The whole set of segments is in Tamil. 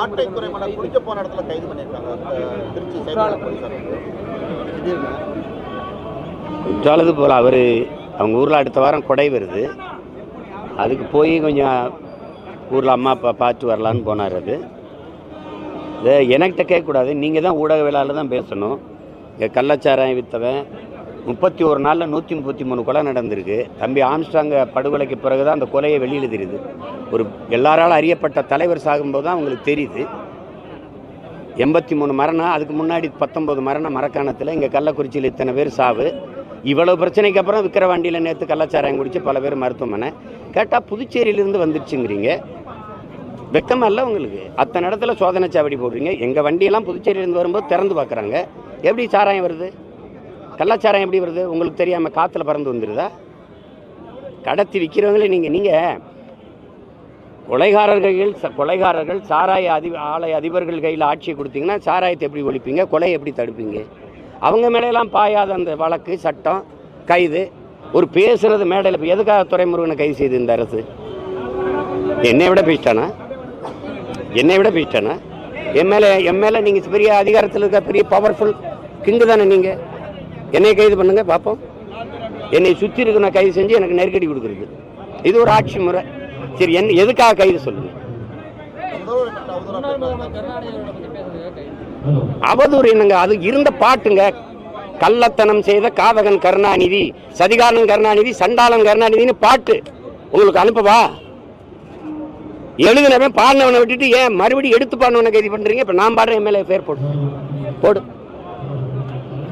ஆட்டை துறைமனை குளிக்க போன இடத்துல கைது பண்ணியிருக்காங்க. திருச்சி சைபர் போலீசார் ஜாலது போல் அவர் அவங்க ஊரில் அடுத்த வாரம் கொடை வருது. அதுக்கு போய் கொஞ்சம் ஊரில் அம்மா அப்பா பார்த்து வரலான்னு போனார் அது. இது எனக்கிட்ட கேட்கக்கூடாது. நீங்கள் தான் ஊடகவியலாளர் தான் பேசணும். இங்கே கள்ளச்சாராயம் விற்றவன் முப்பத்தி ஒரு நாளில் நூற்றி முப்பத்தி மூணு கொலை நடந்திருக்கு. தம்பி ஆம்ஸ்டாங்க படுகொலைக்கு பிறகு தான் அந்த கொலையை வெளியில் தெரியுது. ஒரு எல்லாராலும் அறியப்பட்ட தலைவர் சாகும்போது தான் அவங்களுக்கு தெரியுது. எண்பத்தி மூணு மரணம் அதுக்கு முன்னாடி பத்தொம்பது மரணம் மரக்காணத்தில் இங்கே கள்ளக்குறிச்சியில் இத்தனை பேர் சாவு. இவ்வளோ பிரச்சனைக்கு அப்புறம் விக்கிரவாண்டியில் நேற்று கள்ளச்சாராயம் குடித்து பல பேர் மருத்துவமனை. கேட்டால் புதுச்சேரியிலேருந்து வந்துடுச்சுங்கிறீங்க. வெக்கமாக இல்லை உங்களுக்கு? அத்தனை இடத்துல சோதனை சாவடி போடுறீங்க. எங்கள் வண்டியெல்லாம் புதுச்சேரியிலேருந்து வரும்போது திறந்து பார்க்குறாங்க எப்படி சாராயம் வருது? கள்ளச்சாராயம் எப்படி வருது? உங்களுக்கு தெரியாமல் காற்றுல பறந்து வந்துடுதா கடத்தி விற்கிறவங்களே நீங்கள் நீங்கள் கொலைகாரர்கள் ச- கொலைகாரர்கள் சாராய அதி ஆலய அதிபர்கள் கையில் ஆட்சியை கொடுத்தீங்கன்னா சாராயத்தை எப்படி ஒழிப்பீங்க? கொலை எப்படி தடுப்பீங்க? அவங்க மேலையெல்லாம் பாயாத அந்த வழக்கு சட்டம் கைது ஒரு பேசுகிறது மேடையில் இப்போ எதுக்காக துறைமுருகனை கைது செய்து இந்த அரசு? என்னை விட பேசிட்டானா என்னை விட பேசிட்டானா என் மேலே மேலே நீங்கள் பெரிய அதிகாரத்தில் இருக்க பெரிய பவர்ஃபுல் கிங்கு தானே நீங்கள் என்னை கைது பண்ணுங்கள் பார்ப்போம் என்னை சுற்றி இருக்க நான் கைது செஞ்சு எனக்கு நெருக்கடி கொடுக்குறது. இது ஒரு ஆட்சி முறை. சரி என்ன எதுக்காக கைது சொல்லுங்க அவதூறு என்னங்க அது இருந்த பாட்டுங்க. கள்ளத்தனம் செய்த காதகன் கருணாநிதி சதிகாரன் கருணாநிதி சண்டாளன் கருணாநிதின்னு பாட்டு. உங்களுக்கு அனுப்பவா? எழுதினவன் பாடினவனை விட்டுட்டு ஏன் மறுபடியும் எடுத்து பாடினவனை கைது பண்றீங்க? இப்ப நான் பாடுறேன் மேலே பேர் போடு போடு.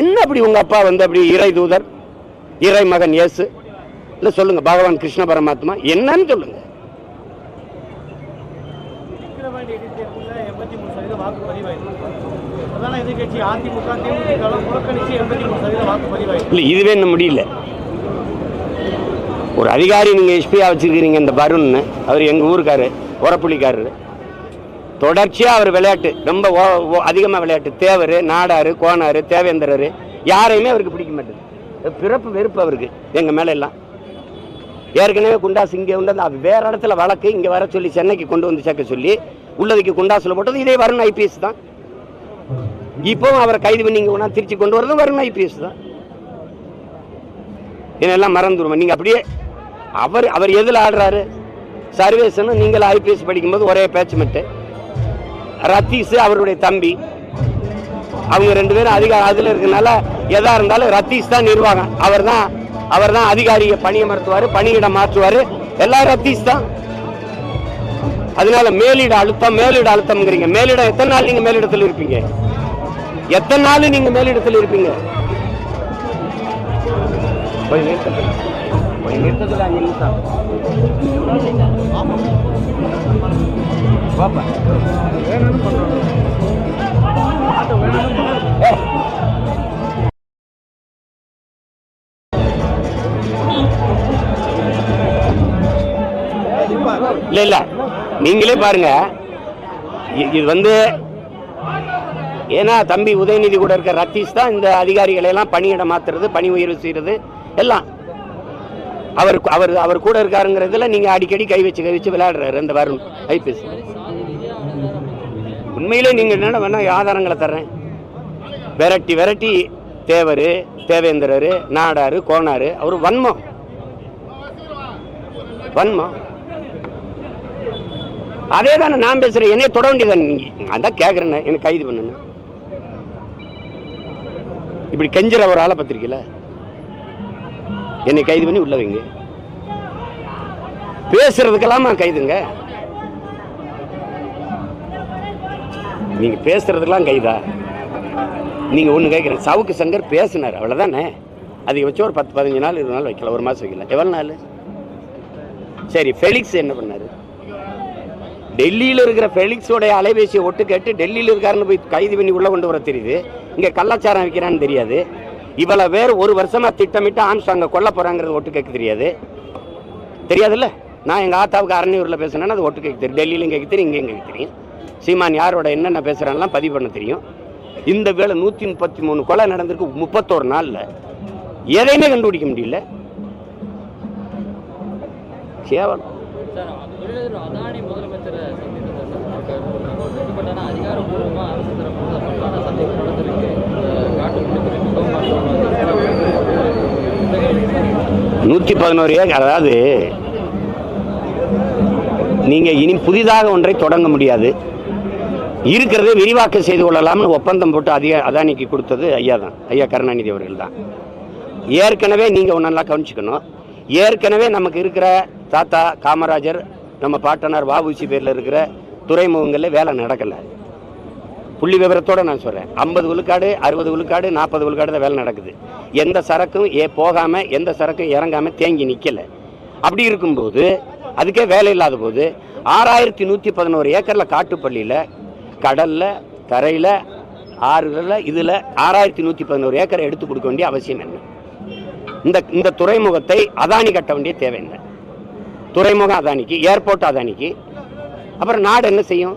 என்ன அப்படி உங்க அப்பா வந்து அப்படி இறை தூதர் இறை மகன் இயேசு? இல்ல சொல்லுங்க பகவான் கிருஷ்ண பரமாத்மா என்னன்னு சொல்லுங்க. இல்லை இதுவே இன்னும் முடியல. ஒரு அதிகாரி நீங்கள் எஸ்பியாக வச்சுருக்கிறீங்க இந்த வருண்னு. அவர் எங்கள் ஊருக்காரு உரப்புள்ளிக்காரரு தொடர்ச்சியாக அவர் விளையாட்டு ரொம்ப அதிகமாக விளையாட்டு. தேவர் நாடார் கோனார் தேவேந்திரர் யாரையுமே அவருக்கு பிடிக்க மாட்டேது. பிறப்பு வெறுப்பு அவருக்கு எங்கள் மேலே எல்லாம் ஏற்கனவே குண்டாஸ் இங்கே வந்து அது வேற இடத்துல வழக்கு இங்கே வர சொல்லி சென்னைக்கு கொண்டு வந்து சேர்க்க சொல்லி உள்ளதுக்கு குண்டாஸில் போட்டது இதே வருண் ஐபிஎஸ் தான். இப்போவும் அவரை கைது பண்ணி இங்கே திருச்சி கொண்டு வரதும் வருண் ஐபிஎஸ் தான். இதெல்லாம் மறந்துடுவோம் நீங்கள் அப்படியே அவர் அவர் எதில் ஆடுறாரு? சர்வேஸ்ன்னு நீங்கள் ஐபிஎஸ் படிக்கும்போது ஒரே பேச்சு ரத்தீஸ் அவருடைய தம்பி. அவங்க ரெண்டு பேரும் அதிகாரம் அதில் இருக்கனால எதா இருந்தாலும் ரத்தீஸ் தான் நிர்வாகம். அவர் தான் அவர் தான் அதிகாரியை பணியமர்த்துவார் பணியிடம் மாற்றுவார். எல்லாம் ரத்தீஸ் தான். அதனால மேலிட அழுத்தம் மேலிட அழுத்தம்ங்கிறீங்க. மேலிடம் எத்தனை நாள் நீங்க மேலிடத்தில் இருப்பீங்க? எத்தனை நாள் நீங்க மேலிடத்தில் இருப்பீங்க? கொஞ்சம் அங்கே கொஞ்சம் பாப்பா அஞ்சு நிமிஷம் வாப்பா. நீங்களே பாருங்க இது வந்து ஏன்னா தம்பி உதயநிதி கூட இருக்க ரத்தீஷ் தான் இந்த அதிகாரிகளை எல்லாம் பணியிடம் மாத்துறது பணி உயர்வு செய்யறது எல்லாம் அவர் அவர் அவர் கூட இருக்காருங்கிறதுல நீங்க அடிக்கடி கை வச்சு கை வச்சு விளையாடுறாரு இந்த வருண். ஐபிஎஸ் உண்மையிலே நீங்க என்ன வேணா ஆதாரங்களை தர்றேன். விரட்டி விரட்டி தேவர் தேவேந்திரர் நாடாரு கோனார் அவர் வன்மம். வன்மம். அதே தானே நான் பேசுகிறேன் என்னைய தொட வேண்டியதானே நீங்கள் அதான் கேட்குறேண்ணே எனக்கு கைது பண்ணுங்க. இப்படி கெஞ்சுற ஒரு ஆளை பத்திரிக்கையில் என்னை கைது பண்ணி உள்ள வைங்க பேசுறதுக்கெல்லாமா கைதுங்க? நீங்க பேசுறதுக்கெல்லாம் கைதா? நீங்க ஒண்ணு கேட்குறேன் சவுக்கு சங்கர் பேசினார் அவ்வளவுதானே? வச்சு ஒரு பத்து பதினஞ்சு நாள் இருபது நாள் வைக்கல ஒரு மாசம் வைக்கல. எவ்வளவு நாள்? சரி ஃபெலிக்ஸ் என்ன பண்ணாரு? டெல்லியில் இருக்கிற ஃபெலிக்ஸோடைய அலைபேசியை ஒட்டு கேட்டு டெல்லியில் இருக்காருன்னு போய் கைது பண்ணி உள்ளே கொண்டு வர தெரியுது. இங்கே கள்ளச்சாரம் வைக்கிறான்னு தெரியாது. இவ்வளவு பேர் ஒரு வருஷமா திட்டமிட்டு ஆம்ஸ்டாங்க கொல்ல போறாங்கிறது ஒட்டு கேட்க தெரியாது. தெரியாதுல்ல? நான் எங்கள் ஆத்தாவுக்கு அரணியூரில் பேசுனேன்னா அது ஒட்டு கேட்க தெரியும். டெல்லியிலும் கேட்க தெரியும் இங்கேயும் கேட்க தெரியும். சீமான் யாரோட என்னென்ன பேசுறான்லாம் பதிவு பண்ண தெரியும். இந்த வேலை நூற்றி முப்பத்தி மூணு கொலை நடந்திருக்கு முப்பத்தோரு நாளில். எதையுமே கண்டுபிடிக்க முடியல. கேவலம். அதிகாரப்பூர்வமாக அரசு தரப்பு நூற்றி பதினோரு ஏக்கர் அதாவது நீங்கள் இனி புதிதாக ஒன்றை தொடங்க முடியாது. இருக்கிறதே விரிவாக்கம் செய்து கொள்ளலாம்னு ஒப்பந்தம் போட்டு அதிக அதானிக்கு கொடுத்தது ஐயா தான் ஐயா கருணாநிதி அவர்கள் தான். ஏற்கனவே நீங்கள் ஒன்றா கவனிச்சுக்கணும். ஏற்கனவே நமக்கு இருக்கிற தாத்தா காமராஜர் நம்ம பாட்டனார் வாபூசி பேரில் இருக்கிற துறைமுகங்களில் வேலை நடக்கலை. புள்ளி விவரத்தோட நான் சொல்கிறேன் ஐம்பது விழுக்காடு அறுபது விழுக்காடு நாற்பது விழுக்காடு தான் வேலை நடக்குது. எந்த சரக்கும் ஏ போகாமல் எந்த சரக்கும் இறங்காமல் தேங்கி நிற்கலை அப்படி இருக்கும்போது அதுக்கே வேலை இல்லாத போது ஆறாயிரத்தி நூற்றி பதினோரு ஏக்கரில் காட்டுப்பள்ளியில் கடலில் கரையில் ஆறுகளில் இதில் ஆறாயிரத்தி நூற்றி பதினோரு ஏக்கரை எடுத்து கொடுக்க வேண்டிய அவசியம் என்ன? இந்த இந்த துறைமுகத்தை அதானி கட்ட வேண்டிய தேவை என்ன? துறைமுகம் அதானிக்கு ஏர்போர்ட் அதானிக்கு அப்புறம் நாடு என்ன செய்யும்?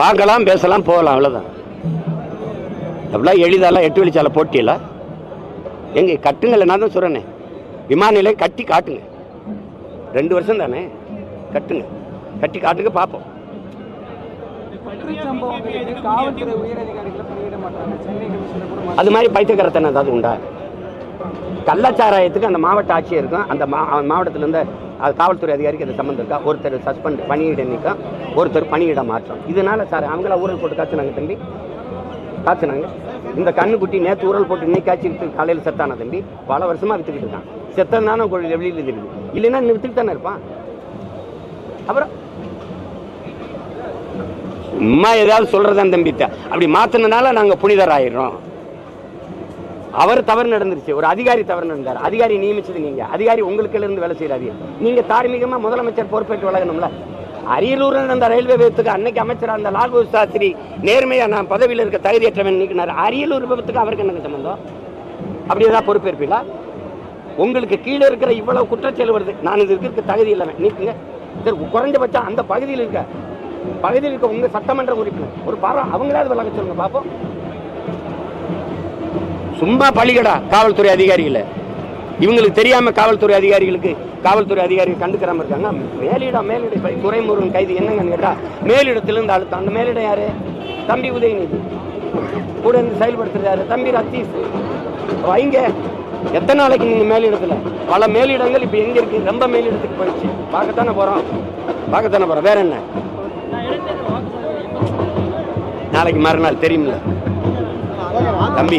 பார்க்கலாம் பேசலாம் போகலாம் அவ்வளோதான் அப்படிலாம் எளிதாலாம் எட்டு வழிச்சாலை போட்டியல. எங்க கட்டுங்கள்ல நான் தான் சொல்கிறேனே விமான நிலையம் கட்டி காட்டுங்க. ரெண்டு வருஷம் தானே? கட்டுங்க. கட்டி காட்டுங்க பார்ப்போம். அது மாதிரி பைத்தியக்காரத்தனை ஏதாவது உண்டா? கள்ளச்சாராயத்துக்கு அந்த மாவட்ட ஆட்சியருக்கும் அந்த மா மாவட்டத்தில் இருந்த அது காவல்துறை அதிகாரிக்கு அது சம்மந்தம் இருக்கா? ஒருத்தர் சஸ்பெண்ட் பணியிட நீக்கம் ஒருத்தர் பணியிட மாற்றம். இதனால சார் அவங்கள ஊழல் போட்டு காய்ச்சினாங்க தம்பி. காய்ச்சினாங்க. இந்த கண்ணுக்குட்டி நேற்று ஊரல் போட்டு இன்னைக்கு காய்ச்சி காலையில் செத்தானா தம்பி? பல வருஷமாக விற்றுக்கிட்டு இருக்கான். செத்தனான வெளியில் தெரியுது இல்லைன்னா இன்னும் விற்றுட்டு தானே இருப்பான்? அப்புறம்? அம்மா ஏதாவது சொல்கிறதான் தம்பி அப்படி மாற்றினதுனால நாங்கள் புனிதர் ஆயிடுறோம் அவர் தவறு நடந்துருச்சு. ஒரு அதிகாரி தவறு நடந்தார். அதிகாரி நியமிச்சது நீங்க. அதிகாரி உங்களுக்கு இருந்து வேலை செய்யறாரு நீங்க தார்மீகமா முதலமைச்சர் பொறுப்பேற்று வழங்கணும்ல. அரியலூர் நடந்த ரயில்வே விபத்துக்கு அன்னைக்கு அமைச்சர் அந்த லால் சாஸ்திரி நேர்மையா நான் பதவியில் இருக்க தகுதியற்றவன் நீக்கினார். அரியலூர் விபத்துக்கு அவருக்கு என்ன சம்பந்தம்? அப்படி ஏதாவது பொறுப்பேற்பீங்களா? உங்களுக்கு கீழே இருக்கிற இவ்வளவு குற்றச்செயல் வருது. நான் இது இருக்க தகுதி இல்லாமல் நீக்குங்க. சரி குறைஞ்சபட்சம் அந்த பகுதியில் இருக்க பகுதியில் இருக்க உங்க சட்டமன்ற உறுப்பினர் ஒரு பாரம் அவங்களாவது விளக்க சொல்லுங்க பார்ப்போம் சும்மா பழிகடா காவல்துறை அதிகாரிகளை. இவங்களுக்கு தெரியாம காவல்துறை அதிகாரிகளுக்கு காவல்துறை அதிகாரிகள் கண்டுக்கிறாம இருக்காங்க. மேலிடம் மேலிட துறைமுருகன் கைது என்னங்கன்னு கேட்டா மேலிடத்திலிருந்து அழுத்தம் அந்த மேலிடம் யாரு? தம்பி உதயநிதி. கூட இருந்து செயல்படுத்துறாரு தம்பி ரத்தீஷ். வைங்க எத்தனை நாளைக்கு நீங்க மேலிடத்துல? பல மேலிடங்கள் இப்ப எங்க இருக்கு? ரொம்ப மேலிடத்துக்கு போயிடுச்சு. பார்க்கத்தானே போறோம். பார்க்கத்தானே போறோம். வேற என்ன? நாளைக்கு மறுநாள் தெரியுமில்ல தம்பி